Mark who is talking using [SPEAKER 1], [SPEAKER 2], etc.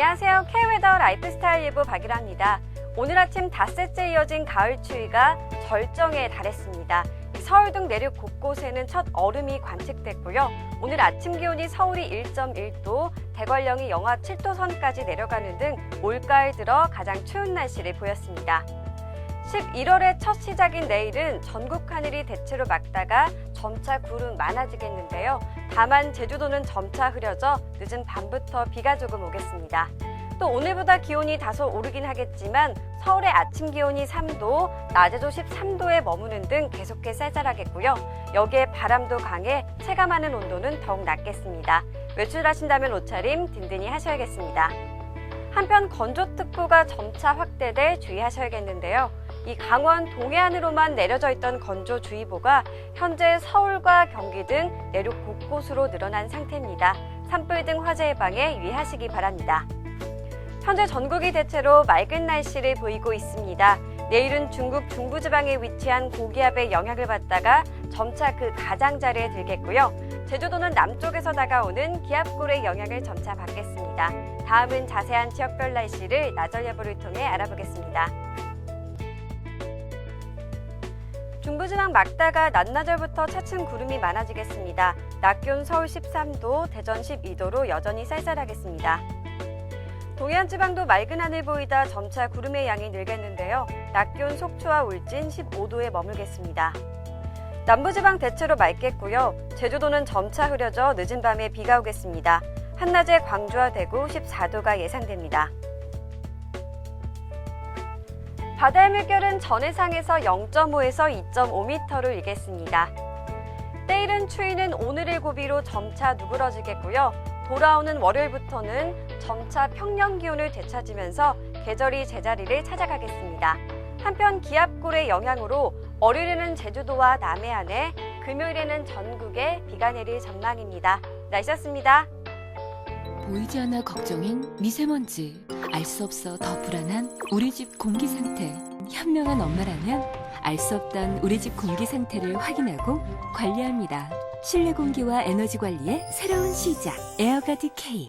[SPEAKER 1] 안녕하세요. K웨더 라이프스타일 예보 박일아입니다. 오늘 아침 닷새째 이어진 가을 추위가 절정에 달했습니다. 서울 등 내륙 곳곳에는 첫 얼음이 관측됐고요. 오늘 아침 기온이 서울이 1.1도, 대관령이 영하 7도 선까지 내려가는 등 올가을 들어 가장 추운 날씨를 보였습니다. 11월의 첫 시작인 내일은 전국 하늘이 대체로 맑다가 점차 구름 많아지겠는데요. 다만 제주도는 점차 흐려져 늦은 밤부터 비가 조금 오겠습니다. 또 오늘보다 기온이 다소 오르긴 하겠지만 서울의 아침 기온이 3도, 낮에도 13도에 머무는 등 계속해 쌀쌀하겠고요. 여기에 바람도 강해 체감하는 온도는 더욱 낮겠습니다. 외출하신다면 옷차림 든든히 하셔야겠습니다. 한편 건조특보가 점차 확대돼 주의하셔야겠는데요. 이 강원 동해안으로만 내려져 있던 건조주의보가 현재 서울과 경기 등 내륙 곳곳으로 늘어난 상태입니다. 산불 등 화재 예방에 유의하시기 바랍니다. 현재 전국이 대체로 맑은 날씨를 보이고 있습니다. 내일은 중국 중부지방에 위치한 고기압의 영향을 받다가 점차 그 가장자리에 들겠고요. 제주도는 남쪽에서 다가오는 기압골의 영향을 점차 받겠습니다. 다음은 자세한 지역별 날씨를 나절 예보를 통해 알아보겠습니다. 중부지방 막다가 낮나절부터 차츰 구름이 많아지겠습니다. 낮 기온 서울 13도, 대전 12도로 여전히 쌀쌀하겠습니다. 동해안 지방도 맑은 하늘 보이다 점차 구름의 양이 늘겠는데요. 낮 기온 속초와 울진 15도에 머물겠습니다. 남부지방 대체로 맑겠고요. 제주도는 점차 흐려져 늦은 밤에 비가 오겠습니다. 한낮에 광주와 대구 14도가 예상됩니다. 바다의 물결은 전해상에서 0.5에서 2.5m를 일겠습니다. 때이른 추위는 오늘의 고비로 점차 누그러지겠고요. 돌아오는 월요일부터는 점차 평년 기온을 되찾으면서 계절이 제자리를 찾아가겠습니다. 한편 기압골의 영향으로 월요일에는 제주도와 남해안에, 금요일에는 전국에 비가 내릴 전망입니다. 날씨였습니다.
[SPEAKER 2] 보이지 않아 걱정인 미세먼지. 알 수 없어 더 불안한 우리 집 공기 상태. 현명한 엄마라면 알 수 없던 우리 집 공기 상태를 확인하고 관리합니다. 실내 공기와 에너지 관리의 새로운 시작. 에어가드 K.